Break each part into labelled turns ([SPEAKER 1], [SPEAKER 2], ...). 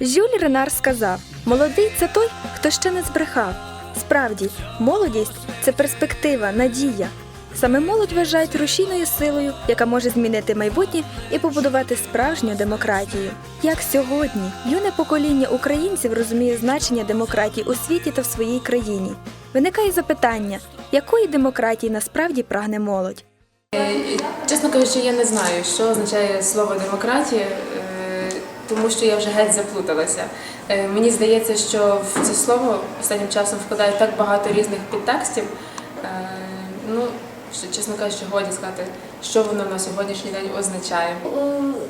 [SPEAKER 1] Жюль Ренар сказав: молодий це той, хто ще не збрехав. Справді, молодість це перспектива, надія. Саме молодь вважають рушійною силою, яка може змінити майбутнє і побудувати справжню демократію. Як сьогодні юне покоління українців розуміє значення демократії у світі та в своїй країні. Виникає запитання, якої демократії насправді прагне молодь?
[SPEAKER 2] Чесно кажучи, я не знаю, що означає слово демократія, тому що я вже геть заплуталася. Е, Мені здається, що в це слово останнім часом вкладають так багато різних підтекстів. е, Ну, що, чесно кажучи, годі сказати, що воно на сьогоднішній день означає.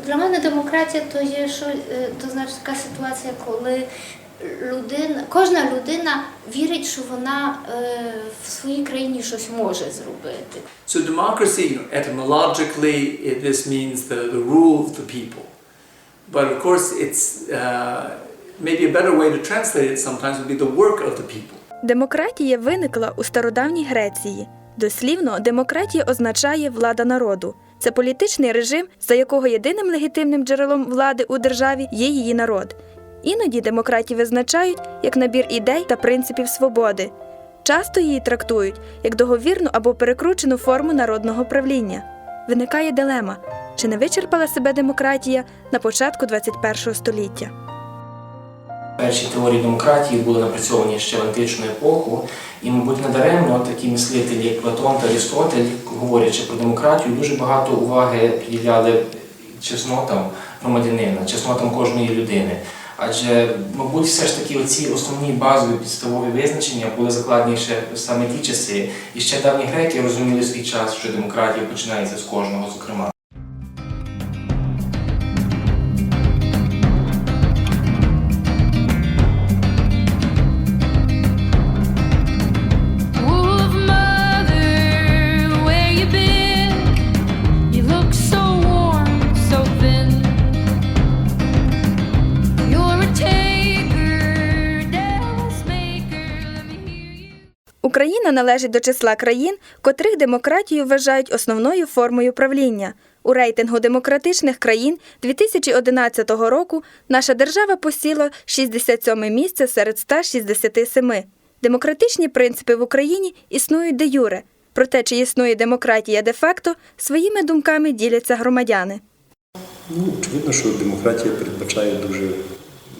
[SPEAKER 3] Для мене демократія то є що е, то значить така ситуація, коли людина, кожна людина вірить, що вона е, в своїй країні щось може зробити.
[SPEAKER 4] So democracy, you know, etymologically, this means the, the rule of the people. But of course, it's uh, maybe a better way to translate it sometimes would be the work of the people.
[SPEAKER 1] Демократія виникла у стародавній Греції. Дослівно, демократія означає влада народу. Це політичний режим, за якого єдиним легітимним джерелом влади у державі є її народ. Іноді демократію визначають як набір ідей та принципів свободи. Часто її трактують як договірну або перекручену форму народного правління. Виникає дилема: чи не вичерпала себе демократія на початку 21 століття?
[SPEAKER 5] Перші теорії демократії були напрацьовані ще в античну епоху, і, мабуть, недаремно такі мислителі, як Платон та Арістотель, говорячи про демократію, дуже багато уваги приділяли чеснотам громадянина, чеснотам кожної людини. Адже, мабуть, все ж таки оці основні базові підставові визначення були закладені ще саме ті часи. І ще давні греки розуміли свій час, що демократія починається з кожного, зокрема.
[SPEAKER 1] Україна належить до числа країн, котрих демократію вважають основною формою правління. У рейтингу демократичних країн 2011 року наша держава посіла 67 місце серед 167. Демократичні принципи в Україні існують де юре. Проте, чи існує демократія де-факто, своїми думками діляться громадяни.
[SPEAKER 6] Ну, очевидно, що демократія передбачає дуже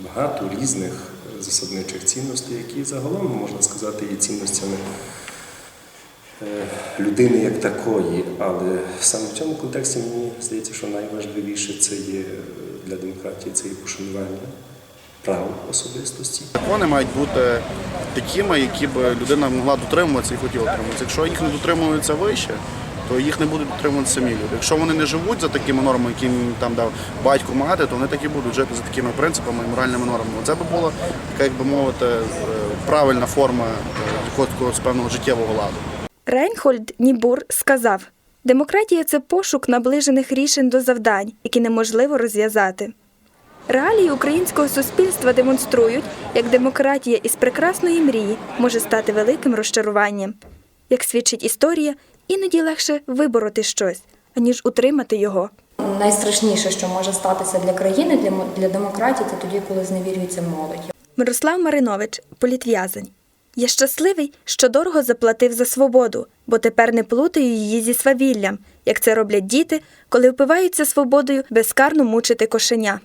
[SPEAKER 6] багато різних засадничих цінностей, які загалом, можна сказати, є цінностями е, людини як такої. Але саме в цьому контексті мені здається, що найважливіше це є е, для демократії це є пошанування прав особистості.
[SPEAKER 7] Закони мають бути такими, які б людина могла дотримуватися і хотіла дотримуватися. Якщо їх не дотримуються вище, то їх не будуть дотримувати самі люди. Якщо вони не живуть за такими нормами, які там дав батько мати, то вони так і будуть жити за такими принципами і моральними нормами. Це би була така, як би мовити, е, правильна форма е, якогось певного життєвого ладу.
[SPEAKER 1] Рейнхольд Нібур сказав: демократія це пошук наближених рішень до завдань, які неможливо розв'язати. Реалії українського суспільства демонструють, як демократія із прекрасної мрії може стати великим розчаруванням. Як свідчить історія, іноді легше вибороти щось, аніж утримати його.
[SPEAKER 8] Найстрашніше, що може статися для країни, для, для демократії, це тоді, коли зневірюється молодь.
[SPEAKER 1] Мирослав Маринович, політв'язень. Я щасливий, що дорого заплатив за свободу, бо тепер не плутаю її зі свавіллям, як це роблять діти, коли впиваються свободою безкарно мучити кошеня.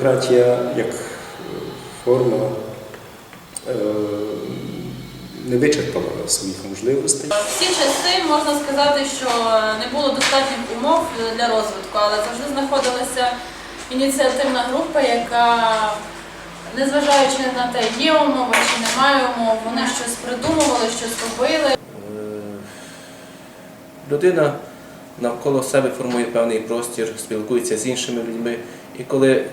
[SPEAKER 6] Демократія як е, форма е, не вичерпала своїх можливостей.
[SPEAKER 9] В ті часи можна сказати, що не було достатніх умов для розвитку, але завжди знаходилася ініціативна група, яка, незважаючи на те, є умови чи немає умов, вони щось придумували, щось робили.
[SPEAKER 10] Е, Людина навколо себе формує певний простір, спілкується з іншими людьми. І коли е,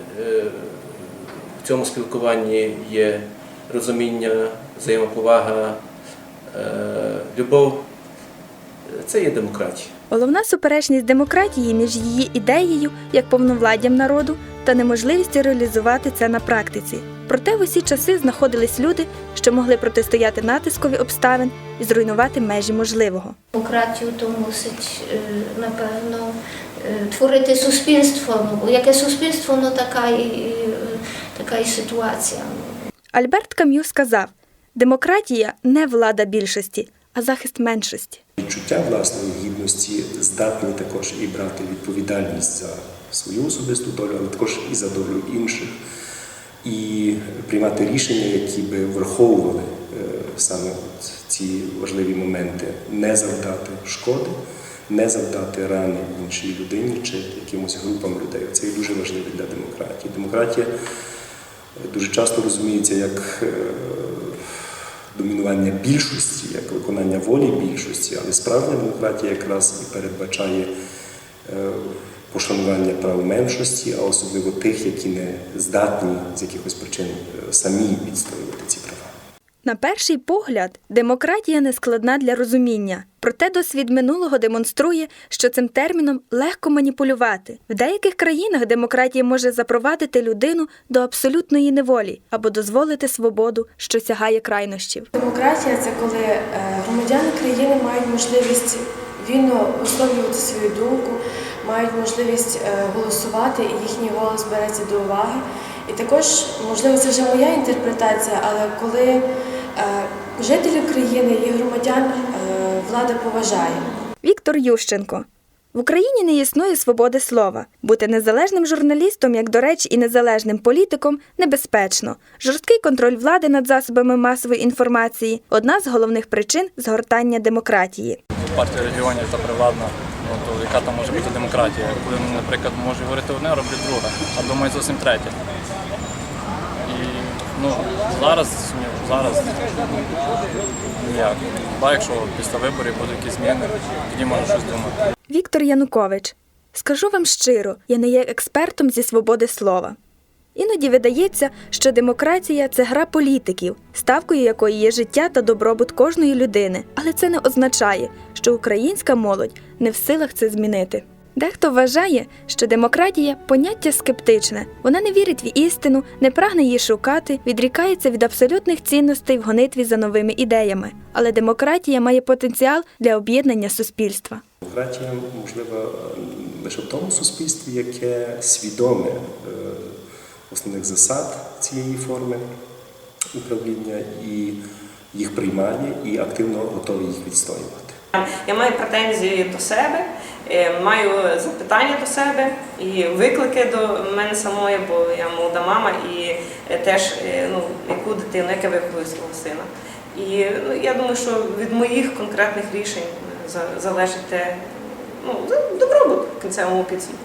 [SPEAKER 10] в цьому спілкуванні є розуміння, взаємоповага, е, любов, це є демократія.
[SPEAKER 1] Головна суперечність демократії між її ідеєю як повновладдям народу та неможливістю реалізувати це на практиці. Проте в усі часи знаходились люди, що могли протистояти натискові обставин і зруйнувати межі можливого.
[SPEAKER 3] Демократію то мусить, е, напевно, творити суспільство. Ну, яке суспільство, ну така і, і, е, така і ситуація.
[SPEAKER 1] Альберт Кам'ю сказав: демократія не влада більшості, а захист меншості.
[SPEAKER 6] Відчуття власної гідності здатні також і брати відповідальність за свою особисту долю, але також і за долю інших, і приймати рішення, які би враховували е, саме ці важливі моменти, не завдати шкоди, не завдати рани іншій людині чи якимось групам людей. Це є дуже важливо для демократії. Демократія е, дуже часто розуміється як е, домінування більшості, як виконання волі більшості, але справжня демократія якраз і передбачає е, пошанування прав меншості, а особливо тих, які не здатні з якихось причин самі відстоювати ці права.
[SPEAKER 1] На перший погляд, демократія не складна для розуміння. Проте досвід минулого демонструє, що цим терміном легко маніпулювати. В деяких країнах демократія може запровадити людину до абсолютної неволі або дозволити свободу, що сягає крайнощів.
[SPEAKER 11] Демократія це коли е, громадяни країни мають можливість вільно висловлювати свою думку, мають можливість е, голосувати, і їхній голос береться до уваги. І також, можливо, це вже моя інтерпретація, але коли жителів країни і громадян е, влада поважає.
[SPEAKER 1] Віктор Ющенко. В Україні не існує свободи слова. Бути незалежним журналістом, як до речі, і незалежним політиком небезпечно. Жорсткий контроль влади над засобами масової інформації одна з головних причин згортання демократії.
[SPEAKER 12] партія регіонів та привладна, ну, то яка там може бути демократія? Коли, наприклад, можуть говорити одне, роблять друге, а думають зовсім третє. Ну, зараз, зараз ніяк. Ба, якщо після виборів будуть якісь зміни, тоді можна щось думати.
[SPEAKER 1] Віктор Янукович. Скажу вам щиро, я не є експертом зі свободи слова. Іноді видається, що демократія це гра політиків, ставкою якої є життя та добробут кожної людини. Але це не означає, що українська молодь не в силах це змінити. Дехто вважає, що демократія поняття скептичне. Вона не вірить в істину, не прагне її шукати, відрікається від абсолютних цінностей в гонитві за новими ідеями. Але демократія має потенціал для об'єднання суспільства.
[SPEAKER 6] Демократія можлива лише в тому суспільстві, яке свідоме е, основних засад цієї форми управління і їх приймає і активно готові їх відстоювати.
[SPEAKER 13] Я маю претензії до себе, маю запитання до себе і виклики до мене самої, бо я молода мама і е, теж е, ну, яку дитину, яке виховую свого сина. І ну, я думаю, що від моїх конкретних рішень е, залежить ну, добробут кінцевому підсумку.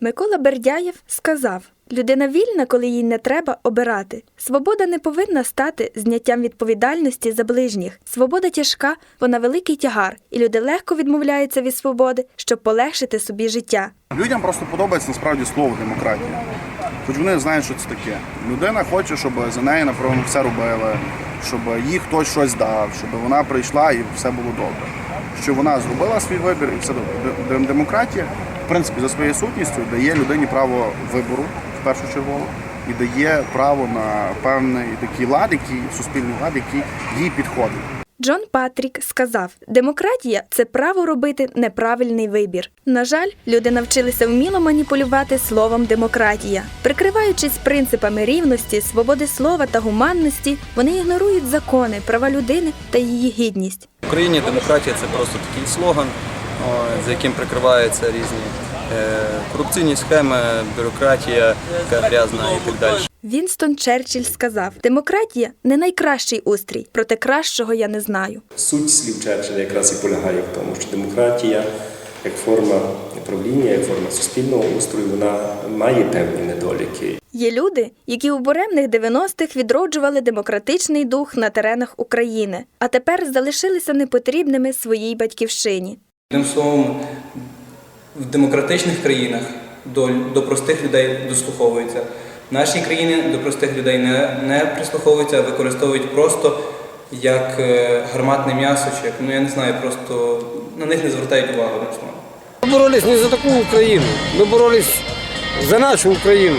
[SPEAKER 1] Микола Бердяєв сказав: людина вільна, коли їй не треба обирати. Свобода не повинна стати зняттям відповідальності за ближніх. Свобода тяжка, вона великий тягар, і люди легко відмовляються від свободи, щоб полегшити собі життя.
[SPEAKER 7] Людям просто подобається насправді слово демократія. Хоч вони знають, що це таке. Людина хоче, щоб за неї, напевно, все робили, щоб їй хтось щось дав, щоб вона прийшла і все було добре. Що вона зробила свій вибір і все добре. Демократія, в принципі, за своєю сутністю дає людині право вибору першу чергу і дає право на певний такий лад, який суспільний лад, який їй підходить.
[SPEAKER 1] Джон Патрік сказав: демократія це право робити неправильний вибір. На жаль, люди навчилися вміло маніпулювати словом демократія. Прикриваючись принципами рівності, свободи слова та гуманності, вони ігнорують закони, права людини та її гідність.
[SPEAKER 12] В Україні демократія це просто такий слоган, за яким прикриваються різні корупційні схеми, бюрократія, яка грязна і так далі.
[SPEAKER 1] Вінстон Черчилль сказав: демократія не найкращий устрій, проте кращого я не знаю.
[SPEAKER 6] Суть слів Черчилля якраз і полягає в тому, що демократія як форма правління, як форма суспільного устрою, вона має певні недоліки.
[SPEAKER 1] Є люди, які у буремних 90-х відроджували демократичний дух на теренах України, а тепер залишилися непотрібними своїй батьківщині.
[SPEAKER 12] Одним словом, в демократичних країнах до, до простих людей дослуховуються. В нашій країні до простих людей не, не прислуховуються, а використовують просто як е, гарматне м'ясо, чи як, ну я не знаю, просто на них не звертають увагу. словом.
[SPEAKER 14] Боролись не за такую Украину, мы боролись за нашу Украину.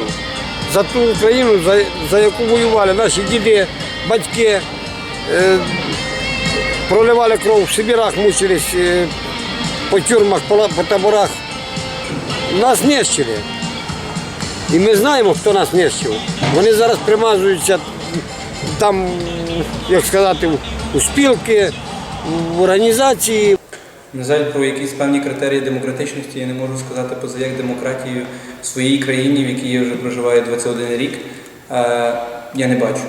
[SPEAKER 14] за ту Україну, за, за яку воювали наші діди, батьки, е, проливали кров в Сибірах, мучились е, по тюрмах, по таборах. Нас нищили. І ми знаємо, хто нас нищив. Вони зараз примазуються там, як сказати, у спілки, в організації.
[SPEAKER 15] На жаль, про якісь певні критерії демократичності я не можу сказати поза як демократію в своїй країні, в якій я вже проживаю 21 рік. е, Я не бачу.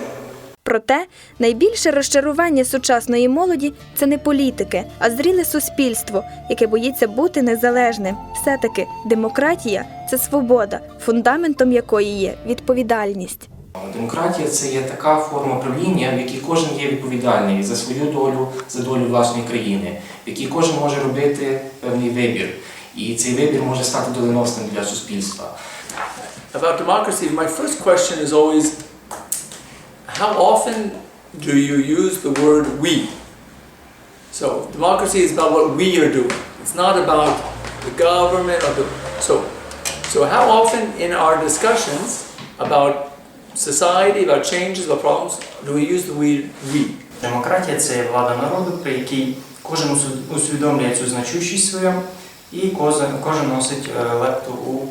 [SPEAKER 1] Проте найбільше розчарування сучасної молоді це не політики, а зріле суспільство, яке боїться бути незалежним. Все-таки демократія це свобода, фундаментом якої є відповідальність.
[SPEAKER 5] Демократія це є така форма правління, в якій кожен є відповідальний за свою долю, за долю власної країни, в якій кожен може робити певний вибір. І цей вибір може стати доленосним для суспільства.
[SPEAKER 4] About democracy, my first question is always how often do you use the word we? So, democracy is about what we are doing. It's not about the government or the. So, so how often in our discussions about society, about changes, about problems, do we use the word we?
[SPEAKER 5] Демократія це влада народу, при якій кожен усвідомлює цю значущість свою, і кожен, носить е, лепту у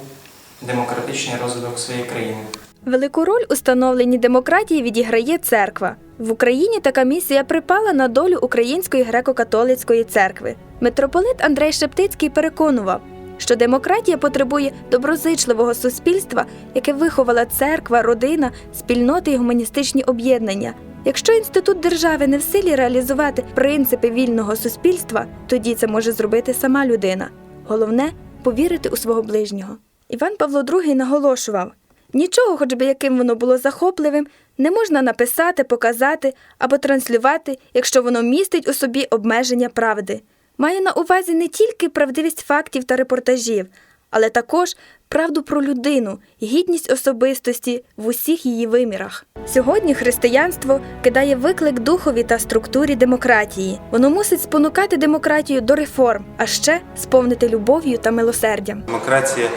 [SPEAKER 5] демократичний розвиток своєї країни.
[SPEAKER 1] Велику роль у становленні демократії відіграє церква. В Україні така місія припала на долю Української греко-католицької церкви. Митрополит Андрей Шептицький переконував, що демократія потребує доброзичливого суспільства, яке виховала церква, родина, спільноти і гуманістичні об'єднання. Якщо інститут держави не в силі реалізувати принципи вільного суспільства, тоді це може зробити сама людина. Головне повірити у свого ближнього. Іван Павло II наголошував: Нічого, хоч би яким воно було захопливим, не можна написати, показати або транслювати, якщо воно містить у собі обмеження правди. Має на увазі не тільки правдивість фактів та репортажів, але також правду про людину, гідність особистості в усіх її вимірах. Сьогодні християнство кидає виклик духові та структурі демократії. Воно мусить спонукати демократію до реформ, а ще сповнити любов'ю та милосердям.
[SPEAKER 16] Демократия,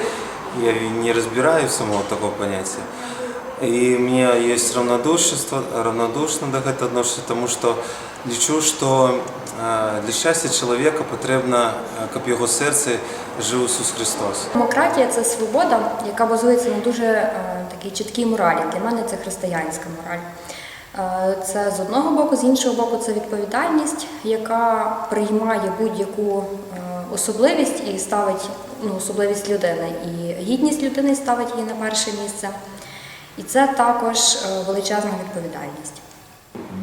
[SPEAKER 16] я не разбираю самого такого понятия. И у меня есть равнодушество, равнодушно до этого отношусь, потому что лічу, що е, для щастя чоловіка потрібно, щоб його серце жив Ісус Христос.
[SPEAKER 8] Демократія це свобода, яка базується на дуже е, такій чіткій моралі. Для мене це християнська мораль. Е, Це з одного боку, з іншого боку, це відповідальність, яка приймає будь-яку е, особливість і ставить ну, особливість людини. І гідність людини ставить її на перше місце. І це також е, величезна відповідальність.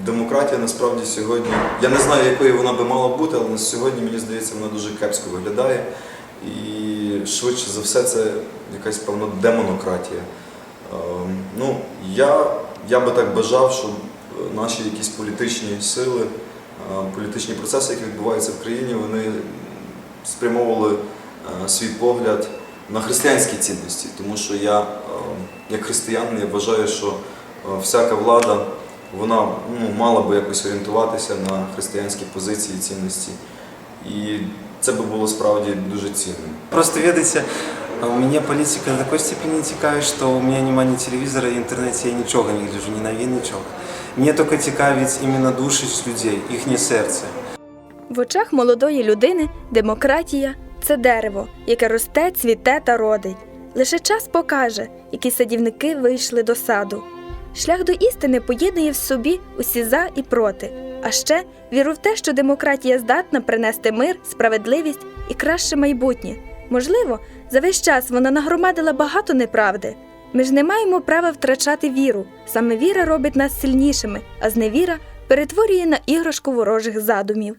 [SPEAKER 17] Демократія насправді сьогодні. Я не знаю, якою вона би мала бути, але на сьогодні мені здається, вона дуже кепсько виглядає. І швидше за все, це якась певно демонократія. Ем, Ну, я, я би так бажав, щоб наші якісь політичні сили, е, політичні процеси, які відбуваються в країні, вони спрямовували свій погляд на християнські цінності. Тому що я, е, як християнин, я вважаю, що е, всяка влада вона ну, мала би якось орієнтуватися на християнські позиції і цінності. І це би було справді дуже цінним.
[SPEAKER 16] Просто ведайте, у меня политика до такой степени тікає, що у меня нема ні телевізора, ні інтернету, я нічого не гляжу, ні новин, нічого. Мені тільки цікавить іменно душі людей, їхнє серце.
[SPEAKER 1] В очах молодої людини демократія це дерево, яке росте, цвіте та родить. Лише час покаже, які садівники вийшли до саду. Шлях до істини поєднує в собі усі за і проти, а ще віру в те, що демократія здатна принести мир, справедливість і краще майбутнє. Можливо, за весь час вона нагромадила багато неправди. Ми ж не маємо права втрачати віру. Саме віра робить нас сильнішими, а зневіра перетворює на іграшку ворожих задумів.